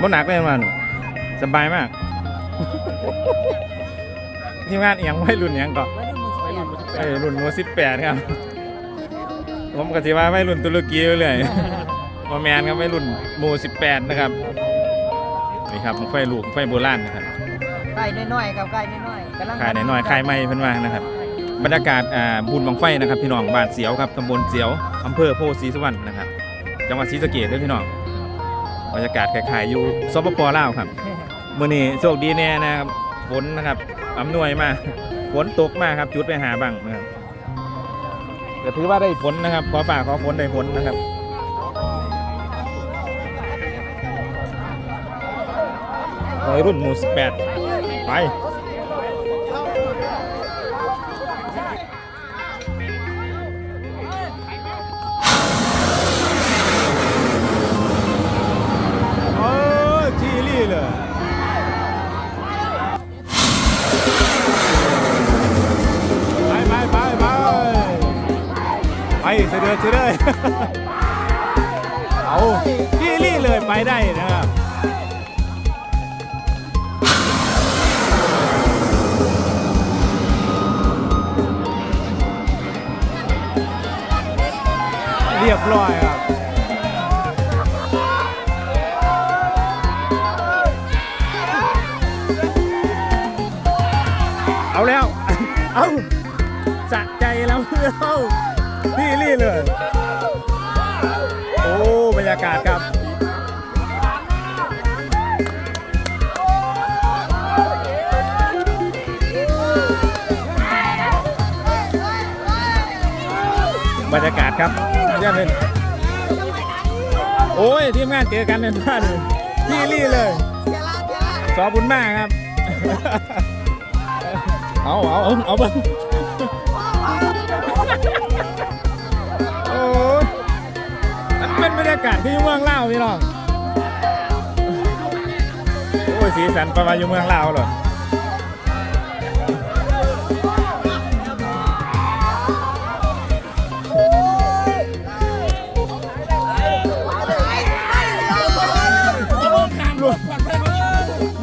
บ่หนักเลยมันสบายมาก ทีมงานเอียงไว้รุ่นเอียงก่อนไม่ได้มือสเปียนเอ้ยรุ่นโมสิบแปดครับ ผมก็สิว่าไว้รุ่นตุรกีอยู่เลยว่าแมนครับไว้รุ่นโมสิบแปดนะครับนี่ครับไฟลูกไฟโบราณนะครับไก่น้อยๆกับไก่น้อยๆกำลังขายน้อยๆขายไม่เพิ่นว่านะครับ บรรยากาศอ่าบุญบังไฟนะครับ พี่น้องบ้านเสียวครับตำบลเสียวอำเภอโพธิ์ศรีสุวรรณนะครับจังหวัดศรีสะเกษด้วยพี่น้อง บรรยากาศคล้ายๆอยู่สปปลาวครับมื้อนี้โชคดีแน่นะครับฝนนะครับอำนวยมากฝนตกมากครับจุดไปหาบังนะครับก็ถือว่าได้ผลนะครับ ขอฝากขอฝนได้ผลนะครับวัยรุ่นหมู่18ไปเอ เสด็จเสด็จเอาทีรี่เลยไปได้นะครับเรียบร้อยครับเอาแล้ว เอาสะใจแล้วเอานี่นี่ เลย โอ้บรรยากาศครับ บรรยากาศครับเยี่ยมเลยโอ้ยทีมงานเจอกันในบ้านนี่นี่เลยสอบุญมากครับ เอาเอาเอาเอา เป็นบรรยากาศที่ยมเมืองเล่าวพี่น้อง โอ้ยสีสันประมาณอยู่เมืองลาวเลย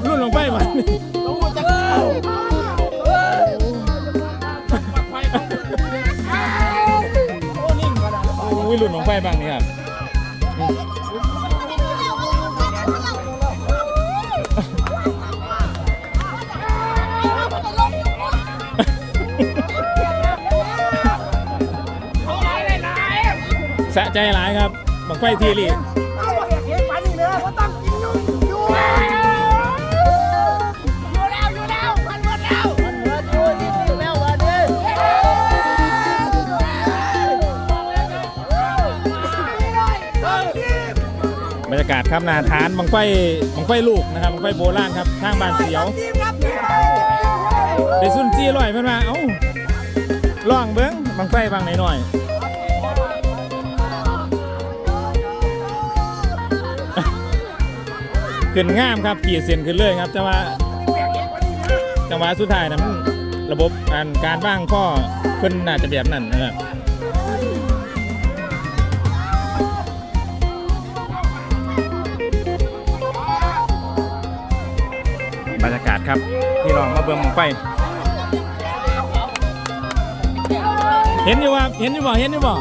รุ่นลงไปมันโอ้ยรุ่นลงไปบ้างนี่ครับ สะใจหลายครับบังไฟทีรีบรรยากาศครับนาทานบังไฟบังไฟลูกนะครับบังไฟโบราณครับทางบ้านเสียวได้ซุ่นจี้ลอยเพิ่อนมาเอ้าล่องเบิ้งบังไฟบางไหนหน่อย ขึ้นง่ามครับขี่เส้นขึ้นเลยครับแต่ว่าจังหวะสุดท้ายนะมันระบบการการว่างข้อเพิ่นน่าจะแบบนั้นนะครับบรรยากาศครับที่ลองมาเบิ่งบังไฟเห็นอยู่ว่าเห็นอยู่บ่เห็นอยู่บ่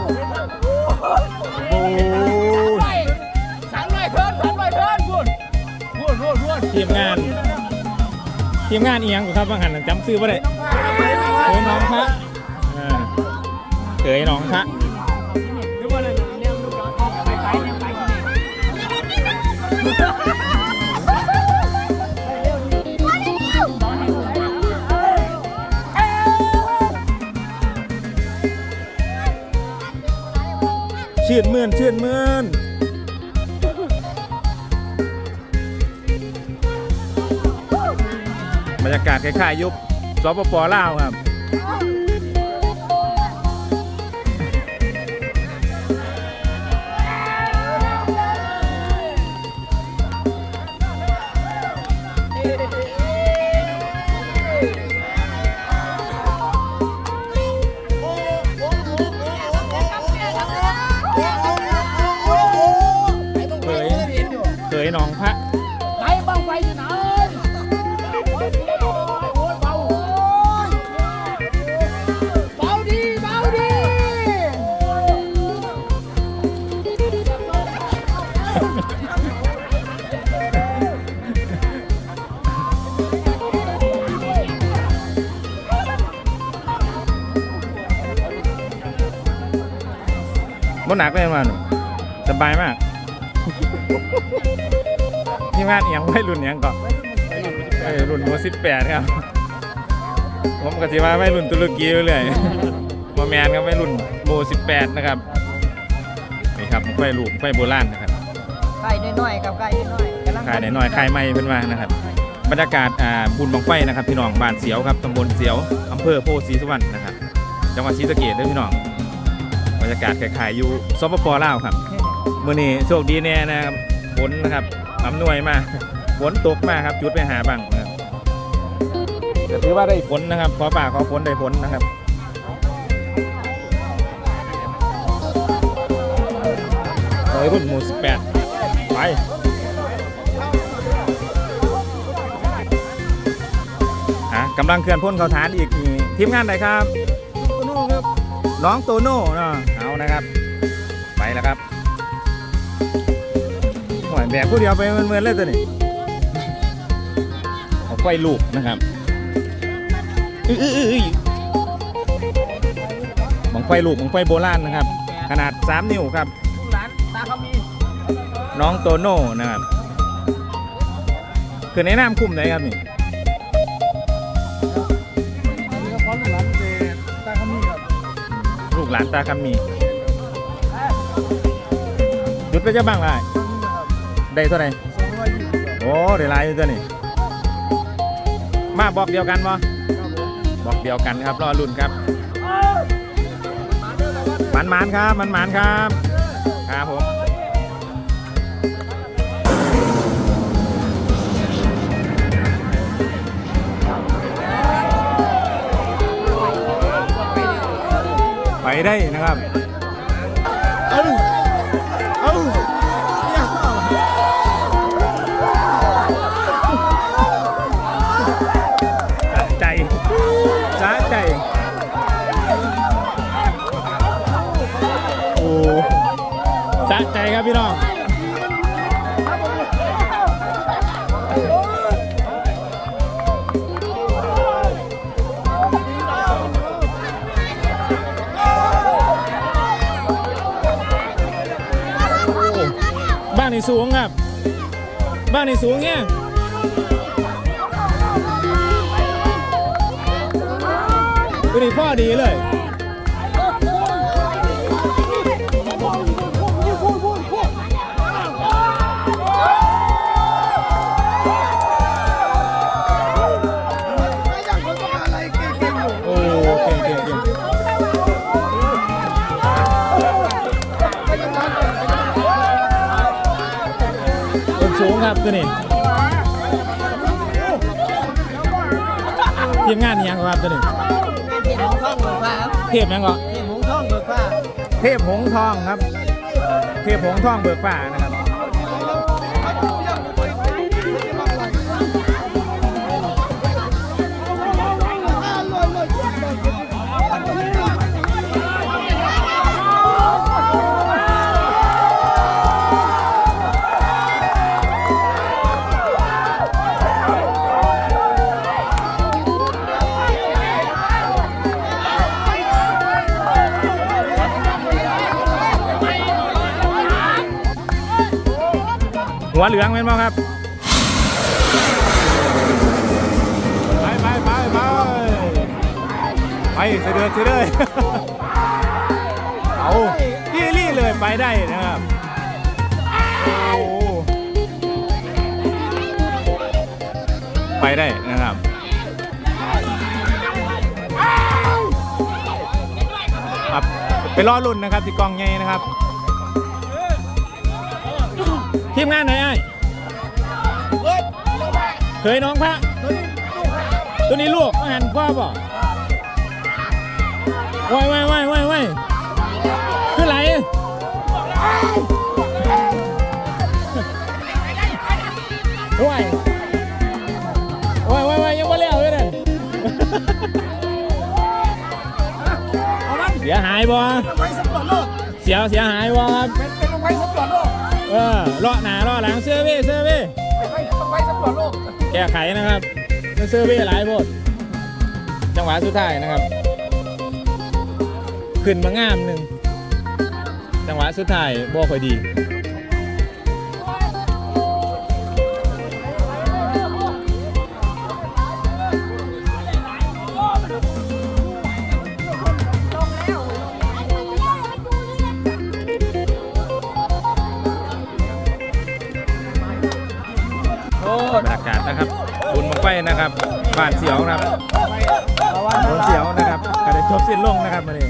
โอ้ ทีมงาน ทีมงานเอียงครับบางหันจำซื้อบ่ได้เคยน้องพระเคยน้องพระนึกว่อะไรเนี่ยน้องไปไปเนี่ยไปเนี่ยชื่นมื่นชื่น บรรยากาศคล้ายๆยุคสปปลาวครับ บ่หนักเลยมันสบายมากทีมงานเอียงไว้รุ่นเอียงก่อนไออรุ่นหัวสิบแปดครับ ผมกะทิว่าไม่รุ่นตุรกีเลยมาแมนครับไม่รุ่นโมสิบแปดนะครับ นี่ครับไฟลูกไฟโบราณนะครับ ไก่น้อยๆกับไก่น้อยๆกำลังขายน้อยๆขายไม่เพิ่นว่านะครับ บรรยากาศอ่าบุญบังไฟนะครับ พี่น้องบ้านเสียวครับตำบลเสียวอำเภอโพธิ์ศรีสุวรรณนะครับจังหวัดศรีสะเกษด้วยพี่น้องบรรยากาศคล้ายๆอยู่สปปลาวครับมื้อนี้โชคดีแน่นะครับฝนนะครับอำนวยมากฝนตกมากครับจุดไปหาบังนะครับก็ถือว่าได้ฝนนะครับ ขอฝากขอฝนได้ฝนนะครับวัยรุ่นหมู่18 ไปอะกำลังเคลื่อนพ้นเขาฐานอีกนี่ทีมงานไหนครับน้องโตโน่เนาะเอานะครับ ไปแล้วครับหวยแบกผู้เดียวไปเหมือนๆเลยตัวนี้เอาไฟลูกนะครับอื้ออื้ออื้อบังไฟลูกบังไฟโบราณนะครับ ขนาด 3 นิ้วครับหลานตาเขามี น้องโตโน่นะครับคือในน้ำคุ้มไหนครับนี่อันนี้ก็พร้อมหลานเดตาเขามีครับลูกหลานตาคำมีหยุดไปจะบ้างไรได้เท่าไหร่สองร้อยยี่สิบโอ้ได้หลายอยู่ตัวนี่มาบอกเดียวกันบ่ครับผมบอกเดียวกันครับรอรุ่นครับมันมันๆครับมันมันๆครับครับผม ไปได้นะครับเอ้าเอ้าย่าสะใจสะใจ โอ้สะใจครับพี่น้อง นี่สูงครับ บ้านนี่สูงเนี่ยดูดิพ่อดีเลย ครับตัวนี้ทีมงานนี่ยังครับตัวนี้เทพหงทองเบิกฟ้าครับเทพยังก็เทพหงทองเบิกฟ้า เทพหงส์ทองครับ เทพหงส์ทองเบิกฟ้านะครับ หัวเหลืองเป็นมั้งครับ ไปไปไปไปไปเสด็จเสด็จเอาที่รี่เลยไปได้นะครับโอ้ไปได้นะครับครับไปรอรุ่นนะครับที่กองใหญ่นะครับ มงานไหนไอ้เคยน้องพระตัวนี้ลูกมาหันพ่อบ่ไว้ไว้ไว้ไว้ไว้คือไหลไว้ไว้ไว้ไว้ยังไม่เลี้ยวเลยนั่นเสียหายบ่ไว้สำรวจโลกเสียเสียหายบ่ครับเป็นเป็นไว้สำรวจโลก เออเลาะหน้าเลาะหลังเสื้อเว้เสื้อเว้ไว้ไว้สำรวจโลกแก้ไขนะครับมันเซอร์เวยหลายโพดจังหวะสุดท้ายนะครับ ขึ้นมางามหนึ่งจังหวะสุดท้ายบ่ค่อยดี บ้านเสียวนะครับเอานเสียวนะครับก็ได้จบสิ้นลงนะครับมาเลย